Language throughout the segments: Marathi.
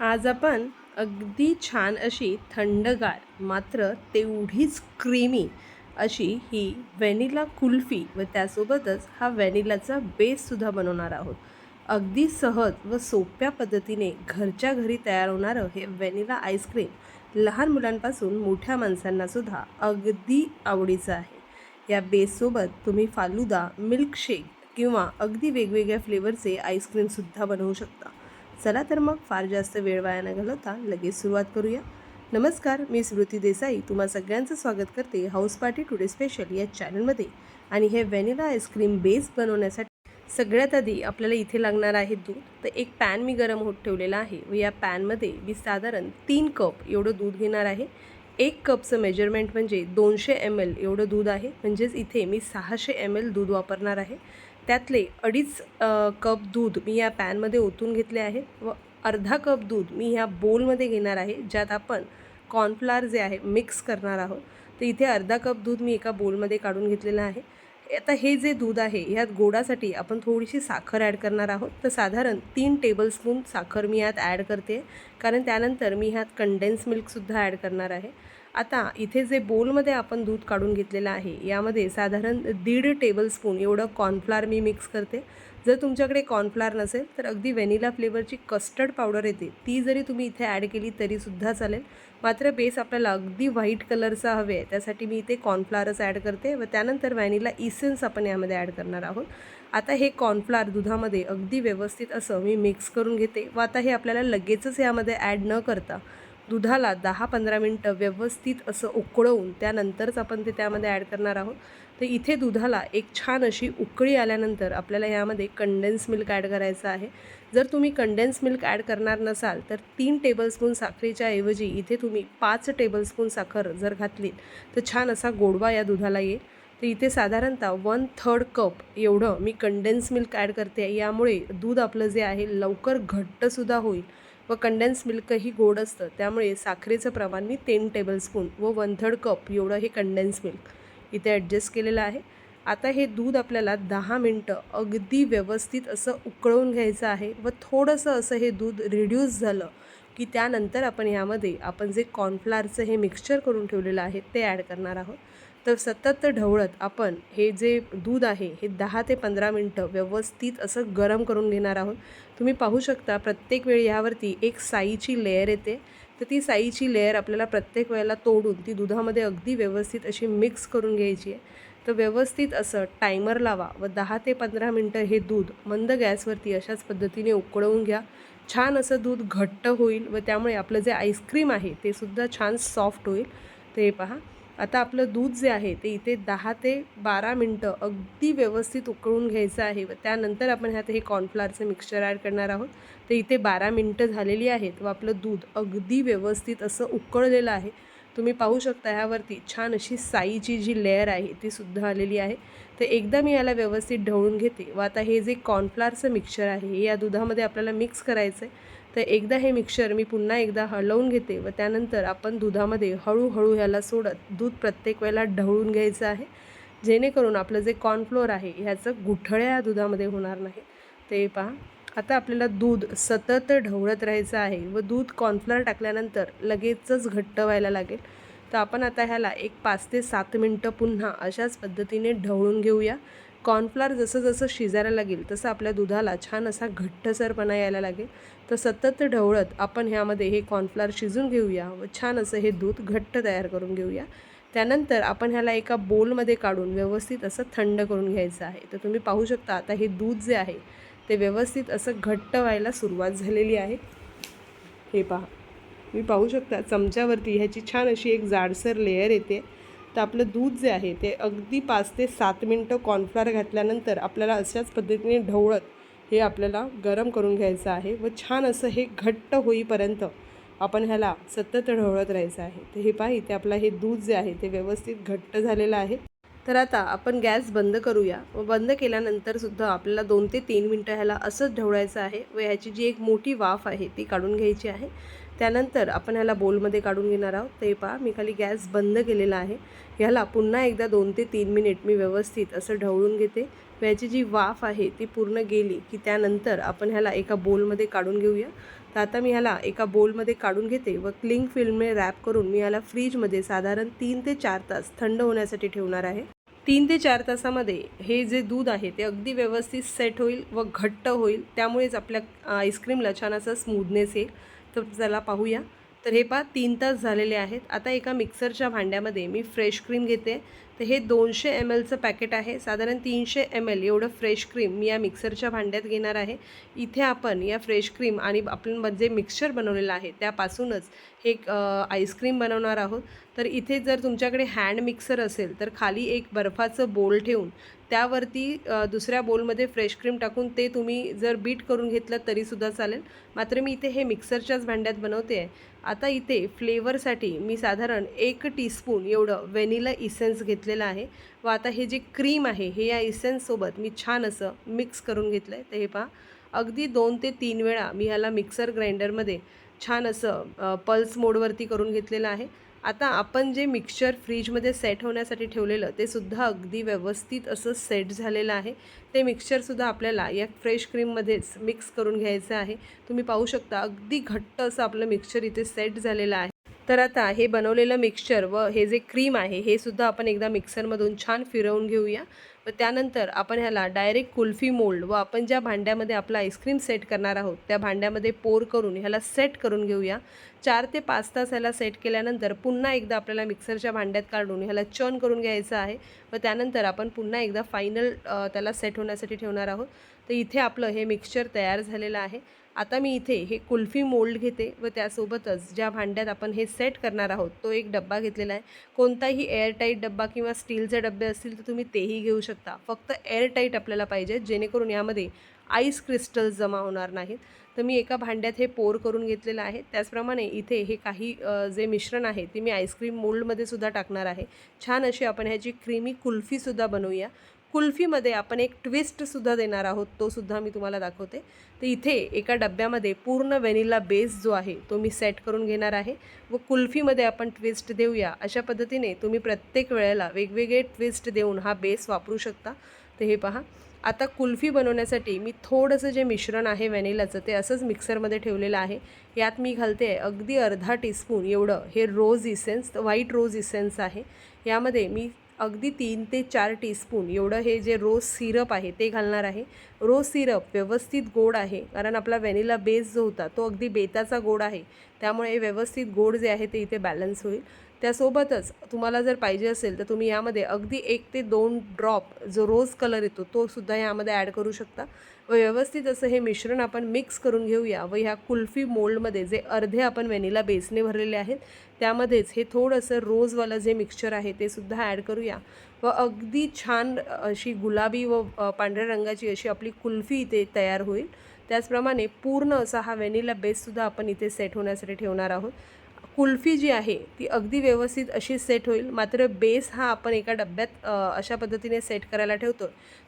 आज आपण अगदी छान अशी थंडगार मात्र तेवढीच क्रीमी अशी ही व्हॅनिला कुल्फी व त्यासोबतच हा व्हॅनिलाचा बेससुद्धा बनवणार आहोत. अगदी सहज व सोप्या पद्धतीने घरच्या घरी तयार होणारं हे व्हॅनिला आईस्क्रीम लहान मुलांपासून मोठ्या माणसांनासुद्धा अगदी आवडीचं आहे. या बेससोबत तुम्ही फालुदा मिल्कशेक किंवा अगदी वेगवेगळ्या फ्लेवरचे आईस्क्रीमसुद्धा बनवू शकता. चला तर मग फार जास्त वेळ वाया न घालवता लगेच सुरुवात करूया. नमस्कार मी स्मृती देसाई. तुम्हा सगळ्यांचं स्वागत करते हाऊस पार्टी टुडे स्पेशल या चॅनलमध्ये आणि हे व्हॅनिला आईस्क्रीम बेस बनवण्यासाठी सगळ्यात आधी आपल्याला इथे लागणार आहे दूध. तर एक पॅन मी गरम होत ठेवलेला आहे. व या पॅनमध्ये मी साधारण तीन कप एवढं दूध घेणार आहे. एक कपचं मेजरमेंट म्हणजे दोनशे एम एल एवढं दूध आहे. म्हणजेच इथे मी सहाशे एम एल दूध वापरणार आहे. त्यातले अडीच कप दूध मी या पॅनमध्ये ओतून घेतले आहे व अर्धा कप दूध मी ह्या बोलमध्ये घेणार आहे ज्यात आपण कॉर्नफ्लावर जे आहे मिक्स करणार आहोत. तर इथे अर्धा कप दूध मी एका बोलमध्ये काढून घेतलेलं आहे. आता हे जे दूध आहे ह्यात गोडासाठी आपण थोडीशी साखर ॲड करणार आहोत. तर साधारण तीन टेबलस्पून साखर मी यात ॲड करते कारण त्यानंतर मी ह्यात कंडेन्स मिल्कसुद्धा ॲड करणार आहे. आता इथे जे बोलमध्ये आपण दूध काढून घेतलेलं आहे यामध्ये साधारण दीड टेबलस्पून एवढं कॉर्नफ्लार मी मिक्स करते. जर तुमच्याकडे कॉर्नफ्लार नसेल तर अगदी व्हॅनिला फ्लेवरची कस्टर्ड पावडर येते. ती जरी तुम्ही इथे ॲड केली तरीसुद्धा चालेल. मात्र बेस आपल्याला अगदी व्हाईट कलरचा हवे आहे त्यासाठी मी इथे कॉर्नफ्लारच ॲड करते व त्यानंतर व्हॅनिला इसेन्स आपण यामध्ये ॲड करणार आहोत. आता हे कॉर्नफ्लार दुधामध्ये अगदी व्यवस्थित असं मी मिक्स करून घेते व आता हे आपल्याला लगेचच यामध्ये ॲड न करता दुधाला दहा पंधरा मिनटं व्यवस्थित असं उकळवून त्यानंतरच आपण ते त्यामध्ये ॲड करणार आहोत. तर इथे दुधाला एक छान अशी उकळी आल्यानंतर आपल्याला यामध्ये कंडेन्स मिल्क ॲड करायचं आहे. जर तुम्ही कंडेन्स मिल्क ॲड करणार नसाल तर तीन टेबलस्पून साखरेच्या ऐवजी इथे तुम्ही पाच टेबलस्पून साखर जर घातली तर छान असा गोडवा या दुधाला येईल. तर इथे साधारणतः वन थर्ड कप एवढं मी कंडेन्स मिल्क ॲड करते यामुळे दूध आपलं जे आहे लवकर घट्टसुद्धा होईल. व कंडेन्स मिल्कही गोड असतं. त्यामुळे साखरेचं प्रमाण मी तीन टेबलस्पून व वन थर्ड कप एवढं हे कंडेन्स मिल्क इथे ॲडजस्ट केलेलं आहे. आता हे दूध आपल्याला दहा मिनटं अगदी व्यवस्थित असं उकळवून घ्यायचं आहे व थोडंसं असं हे दूध रिड्यूस झालं की त्यानंतर आपण यामध्ये आपण जे कॉर्नफ्लारचं हे मिक्सचर करून ठेवलेलं आहे ते ॲड करणार आहोत. तर सतत ढवळत आपण हे जे दूध आहे हे दहा ते पंधरा मिनटं व्यवस्थित असं गरम करून घेणार आहोत. तुम्ही पाहू शकता प्रत्येक वेळी ह्यावरती एक साईची लेअर येते. तर ती साईची लेअर आपल्याला प्रत्येक वेळेला तोडून ती दुधामध्ये अगदी व्यवस्थित अशी मिक्स करून घ्यायची आहे. तर व्यवस्थित असं टायमर लावा व दहा ते पंधरा मिनटं हे दूध मंद गॅसवरती अशाच पद्धतीने उकळवून घ्या. छान असं दूध घट्ट होईल व त्यामुळे आपलं जे आईस्क्रीम आहे ते सुद्धा छान सॉफ्ट होईल. ते पहा. आता आपलं दूध जे आहे ते इथे दहा ते बारा मिनटं अगदी व्यवस्थित उकळून घ्यायचं आहे. व त्यानंतर आपण ह्यात हे कॉर्नफ्लावरचं मिक्सचर ॲड करणार आहोत. तर इथे बारा मिनटं झालेली आहेत व आपलं दूध अगदी व्यवस्थित असं उकळलेलं आहे. तुम्ही पाहू शकता ह्यावरती छान अशी साईची जी लेअर आहे ती सुद्धा आलेली आहे. तर एकदा मी याला व्यवस्थित ढवळून घेते. व आता हे जे कॉर्नफ्लावरचं मिक्सचर आहे हे या दुधामध्ये आपल्याला मिक्स करायचं आहे तर एकदा हे मिक्सर मी पुन्हा एकदा हलवून घेते व त्यानंतर आपण दुधामध्ये हळूहळू ह्याला सोडत दूध प्रत्येक वेळेला ढवळून घ्यायचं आहे. जेणेकरून आपलं जे कॉर्नफ्लोअर आहे ह्याचं गुठळ्या या दुधामध्ये होणार नाही. ते पहा. आता आपल्याला दूध सतत ढवळत राहायचं आहे व दूध कॉर्नफ्लोअर टाकल्यानंतर लगेचच घट्ट व्हायला लागेल. तर आपण आता ह्याला एक पाच ते सात मिनटं पुन्हा अशाच पद्धतीने ढवळून घेऊया. कॉर्नफ्लॉवर जसं जसं शिजायला लागेल तसं आपल्या दुधाला छान असा घट्टसरपणा यायला लागेल. तर सतत ढवळत आपण ह्यामध्ये हे कॉर्नफ्लॉवर शिजून घेऊया व छान असं हे दूध घट्ट तयार करून घेऊया. त्यानंतर आपण ह्याला एका बोलमध्ये काढून व्यवस्थित असं थंड करून घ्यायचं आहे. तर तुम्ही पाहू शकता आता हे दूध जे आहे ते व्यवस्थित असं घट्ट व्हायला सुरुवात झालेली आहे. हे पहा. मी पाहू शकता चमच्यावरती ह्याची छान अशी एक जाडसर लेअर येते. तर आपलं दूध जे आहे ते अगदी पाच ते सात मिनटं कॉर्नफ्लॉवर घातल्यानंतर आपल्याला अशाच पद्धतीने ढवळत हे आपल्याला गरम करून घ्यायचं आहे व छान असं हे घट्ट होईपर्यंत आपण ह्याला सतत ढवळत राहायचं आहे. तर हे पहा इथे आपलं हे दूध जे आहे ते व्यवस्थित घट्ट झालेलं आहे. तर आता आपण गॅस बंद करूया व बंद केल्यानंतरसुद्धा आपल्याला दोन ते तीन मिनटं ह्याला असंच ढवळायचं आहे व ह्याची जी एक मोठी वाफ आहे ती काढून घ्यायची आहे. त्यानंतर आपण ह्याला बोलमध्ये काढून घेणार आहोत. ते पहा मी खाली गॅस बंद केलेला आहे. ह्याला पुन्हा एकदा दोन ते तीन मिनिट मी व्यवस्थित असं ढवळून घेते. व ह्याची जी वाफ आहे ती पूर्ण गेली की त्यानंतर आपण ह्याला एका बोलमध्ये काढून घेऊया. तर आता मी ह्याला एका बोलमध्ये काढून घेते व क्लिंग फिल्मने रॅप करून मी ह्याला फ्रीजमध्ये साधारण तीन ते चार तास थंड होण्यासाठी ठेवणार आहे. तीन ते चार तासामध्ये हे जे दूध आहे ते अगदी व्यवस्थित सेट होईल व घट्ट होईल. त्यामुळेच आपल्या आईस्क्रीमला छान असा स्मूदनेस येईल. तर चला पाहूया. तर हे पहा तीन तास झालेले आहेत. आता एका मिक्सरच्या भांड्यामध्ये मी फ्रेश क्रीम घेते. तर हे दोनशे एम एलचं पॅकेट आहे. साधारण तीनशे एम एल एवढं फ्रेश क्रीम मी या मिक्सरच्या भांड्यात घेणार आहे. इथे आपण या फ्रेश क्रीम आणि आपण जे मिक्सचर बनवलेलं आहे त्यापासूनच हे एक आईस्क्रीम बनवणार आहोत. तर इथे जर तुमच्याकडे हँड मिक्सर असेल तर खाली एक बर्फाचं बोल ठेवून त्यावरती दुसऱ्या बोलमध्ये फ्रेश क्रीम टाकून ते तुम्ही जर बीट करून घेतलं तरीसुद्धा चालेल. मात्र मी इथे हे मिक्सरच्याच भांड्यात बनवते आहे. आता इथे फ्लेवरसाठी मी साधारण एक टीस्पून एवढं व्हॅनिला इसेन्स घेतलेलं आहे. व आता हे जे क्रीम आहे हे या इसेन्ससोबत मी छान असं मिक्स करून घेतलं आहे तर हे पहा अगदी दोन ते तीन वेळा मी ह्याला मिक्सर ग्राइंडरमध्ये छान असं पल्स मोडवरती करून घेतलेलं आहे. आता आपण जे मिक्सचर फ्रीजमध्ये सेट होण्यासाठी ठेवलेलं ते सुद्धा अगदी व्यवस्थित असं सेट झालेलं आहे. ते मिक्सचरसुद्धा आपल्याला या फ्रेश क्रीममध्येच मिक्स करून घ्यायचं आहे. तुम्ही पाहू शकता अगदी घट्ट असं आपलं मिक्सचर इथे सेट झालेलं आहे. तर आता हे बनवलेलं मिक्सचर व हे जे क्रीम आहे हे सुद्धा आपण एकदा मिक्सरमधून छान फिरवून घेऊया. व त्यानंतर आपण ह्याला डायरेक्ट कुल्फी मोल्ड व आपण ज्या भांड्यामध्ये आपला आईस्क्रीम सेट करणार आहोत त्या भांड्यामध्ये पोर करून ह्याला सेट करून घेऊया. चार ते पाच तास ह्याला सेट केल्यानंतर पुन्हा एकदा आपल्याला मिक्सरच्या भांड्यात काढून ह्याला चर्न करून घ्यायचं आहे. व त्यानंतर आपण पुन्हा एकदा फायनल त्याला सेट होण्यासाठी ठेवणार आहोत. तर इथे आपलं हे मिक्सचर तयार झालेलं आहे. आता मी इथे हे कुल्फी मोल्ड घेते व त्यासोबतच ज्या भांड्यात आपण हे सेट करणार आहोत तो एक डब्बा घेतलेला आहे. कोणताही एअरटाईट डब्बा किंवा स्टीलचे डबे असतील तर तुम्ही तेही घेऊ शकता. फक्त एअरटाईट आपल्याला पाहिजे जेणेकरून यामध्ये आईस क्रिस्टल्स जमा होणार नाहीत. तर मी एका भांड्यात हे पोर करून घेतलेलं आहे. त्याचप्रमाणे इथे हे काही जे मिश्रण आहे ते मी आईस्क्रीम मोल्डमध्ये सुद्धा टाकणार आहे. छान अशी आपण ह्याची क्रीमी कुल्फीसुद्धा बनवूया. कुल्फीमध्ये आपण एक ट्विस्टसुद्धा देणार आहोत तो सुद्धा मी तुम्हाला दाखवते. तर इथे एका डब्यामध्ये पूर्ण व्हॅनिला बेस जो आहे तो मी सेट करून घेणार आहे व कुल्फीमध्ये आपण ट्विस्ट देऊया. अशा पद्धतीने तुम्ही प्रत्येक वेळेला वेगवेगळे ट्विस्ट देऊन हा बेस वापरू शकता. तर हे पहा. आता कुल्फी बनवण्यासाठी मी थोडंसं जे मिश्रण आहे व्हॅनिलाचं ते असंच मिक्सरमध्ये ठेवलेलं आहे. यात मी घालते आहे अगदी अर्धा टीस्पून एवढं हे rose essence white rose essence आहे. यामध्ये मी अगदी तीन ते चार टीस्पून एवढं हे जे रोज सिरप आहे ते घालणार आहे. रोज सिरप व्यवस्थित गोड आहे कारण आपला व्हॅनिला बेस जो होता तो अगदी बेताचा गोड आहे. त्यामुळे व्यवस्थित गोड जे आहे ते इथे बॅलन्स होईल. त्यासोबतच तुम्हाला जर पाहिजे असेल तर तुम्ही यामध्ये अगदी एक ते दोन ड्रॉप जो रोज कलर येतो तो सुद्धा यामध्ये ॲड करू शकता. व व्यवस्थित असं हे मिश्रण आपण मिक्स करून घेऊया व ह्या कुल्फी मोल्डमध्ये जे अर्धे आपण व्हॅनिला बेसने भरलेले आहेत त्यामध्येच हे थोडंसं रोजवालं जे मिक्सचर आहे ते सुद्धा ॲड करूया. व अगदी छान अशी गुलाबी व पांढऱ्या रंगाची अशी आपली कुल्फी इथे तयार होईल. त्याचप्रमाणे पूर्ण असा हा व्हॅनिला बेससुद्धा आपण इथे सेट होण्यासाठी ठेवणार आहोत. कुल्फी जी आहे ती अगदी व्यवस्थित अशी सेट होईल. मात्र बेस हा आपण एका डब्यात अशा पद्धतीने सेट करायला ठेवतो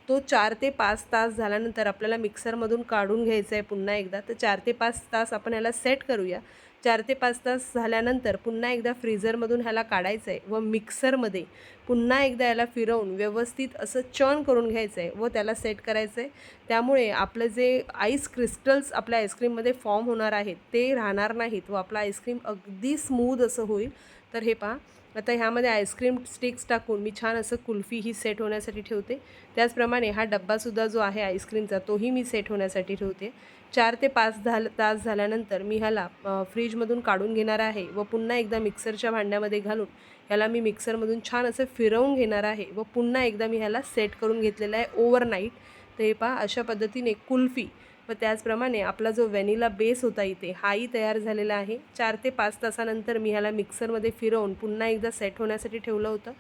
तो चार ते पाच तास झाल्यानंतर आपल्याला मिक्सरमधून काढून घ्यायचा आहे पुन्हा एकदा. तर चार ते पाच तास आपण याला सेट करूया. चार ते पाच तास झाल्यानंतर पुन्हा एकदा फ्रीझरमधून ह्याला काढायचं आहे व मिक्सरमध्ये पुन्हा एकदा याला फिरवून व्यवस्थित असं चर्न करून घ्यायचं आहे व त्याला सेट करायचं आहे त्यामुळे आपलं जे आईस क्रिस्टल्स आपल्या आईस्क्रीममध्ये फॉर्म होणार आहेत ते राहणार नाहीत व आपलं आईस्क्रीम अगदी स्मूद असं होईल. तर हे पहा आता ह्यामध्ये आईस्क्रीम स्टिक्स टाकून मी छान असं कुल्फी ही सेट होण्यासाठी ठेवते. त्याचप्रमाणे हा डब्बासुद्धा जो आहे आईस्क्रीमचा तोही मी सेट होण्यासाठी ठेवते. चार ते पाच झाल तास झाल्यानंतर मी ह्याला फ्रीजमधून काढून घेणार आहे व पुन्हा एकदा मिक्सरच्या भांड्यामध्ये घालून ह्याला मी मिक्सरमधून छान असं फिरवून घेणार आहे व पुन्हा एकदा मी ह्याला सेट करून घेतलेला आहे ओव्हरनाईट. तर हे पहा अशा पद्धतीने कुल्फी व त्याचप्रमाणे आपला जो व्हॅनिला बेस होता इथे हाही तयार झालेला आहे. चार ते पाच तासानंतर मी ह्याला मिक्सरमध्ये फिरवून पुन्हा एकदा सेट होण्यासाठी ठेवलं होतं.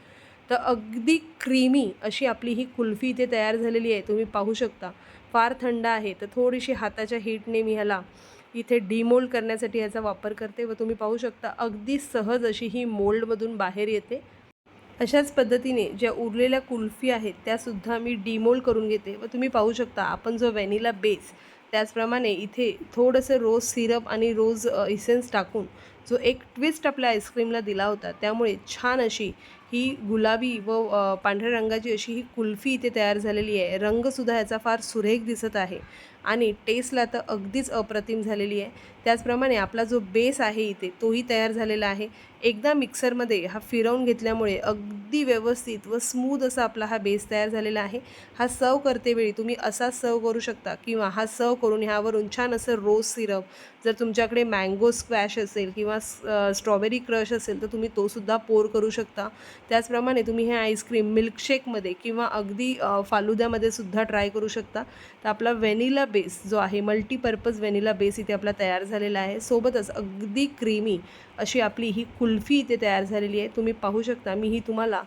तर अगदी क्रीमी अशी आपली ही कुल्फी इथे तयार झालेली आहे तुम्ही पाहू शकता. फार थंड आहे तर थोडीशी हाताच्या हीटने मी ह्याला इथे डिमोल्ड करण्यासाठी ह्याचा वापर करते व तुम्ही पाहू शकता अगदी सहज अशी ही मोल्डमधून बाहेर येते. अशाच पद्धतीने ज्या उरलेल्या कुल्फी आहेत त्यासुद्धा मी डिमोल्ड करून घेते व तुम्ही पाहू शकता आपण जो व्हॅनिला बेस त्याचप्रमाणे इथे थोडंसं रोज सिरप आणि रोज इसेन्स टाकून जो एक ट्विस्ट आपल्या आईस्क्रीमला दिला होता त्यामुळे छान अशी ही गुलाबी व पांढऱ्या रंगाची अशी ही कुल्फी इथे तयार झालेली आहे. रंगसुद्धा याचा फार सुरेख दिसत आहे. आणि टेस्टला तर अगदीच अप्रतिम झालेली आहे. त्याचप्रमाणे आपला जो बेस आहे इथे तोही तयार झालेला आहे. एकदा मिक्सरमध्ये हा फिरवून घेतल्यामुळे अगदी व्यवस्थित व स्मूद असा आपला हा बेस तयार झालेला आहे. हा सर्व करतेवेळी तुम्ही असा सर्व करू शकता किंवा हा सर्व करून ह्यावरून छान असं रोज सिरप जर तुमच्याकडे मँगो स्क्वॅश असेल किंवा स्ट्रॉबेरी क्रश असेल तर तुम्ही तोसुद्धा पोर करू शकता. त्याचप्रमाणे तुम्ही हे आईस्क्रीम मिल्कशेकमध्ये किंवा अगदी फालुद्यामध्ये सुद्धा ट्राय करू शकता. तर आपला व्हॅनिला बेस जो आहे मल्टीपर्पज व्हॅनिला बेस इथे आपला तयार झालेला आहे. सोबतच अगदी क्रीमी अशी आपली ही कुल्फी इथे तयार झालेली आहे. तुम्ही पाहू शकता मी ही तुम्हाला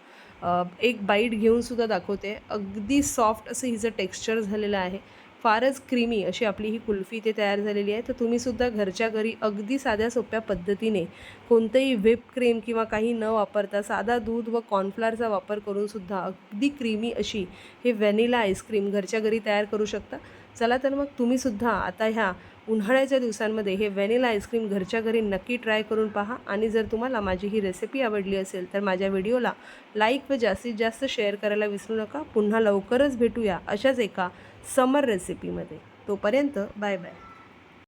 एक बाईट घेऊन सुद्धा दाखवते. अगदी सॉफ्ट असं हिचं टेक्स्चर झालेलं आहे. फारच क्रीमी अशी आपली ही कुल्फी इथे तयार झालेली आहे. तर तुम्हीसुद्धा घरच्या घरी अगदी साध्या सोप्या पद्धतीने कोणतंही व्हिप क्रीम किंवा काही न वापरता साधा दूध व कॉर्नफ्लारचा वापर करूनसुद्धा अगदी क्रीमी अशी हे व्हॅनिला आईस्क्रीम घरच्या घरी तयार करू शकता. चला तर मग तुम्हीसुद्धा आता ह्या उन्हाळ्याच्या दिवसांमध्ये हे व्हॅनिला आईस्क्रीम घरच्या घरी नक्की ट्राय करून पहा. आणि जर तुम्हाला माझी ही रेसिपी आवडली असेल तर माझ्या व्हिडिओला लाईक व जास्तीत जास्त शेअर करायला विसरू नका. पुन्हा लवकरच भेटूया अशाच एका समर रेसिपीमध्ये तोपर्यंत बाय बाय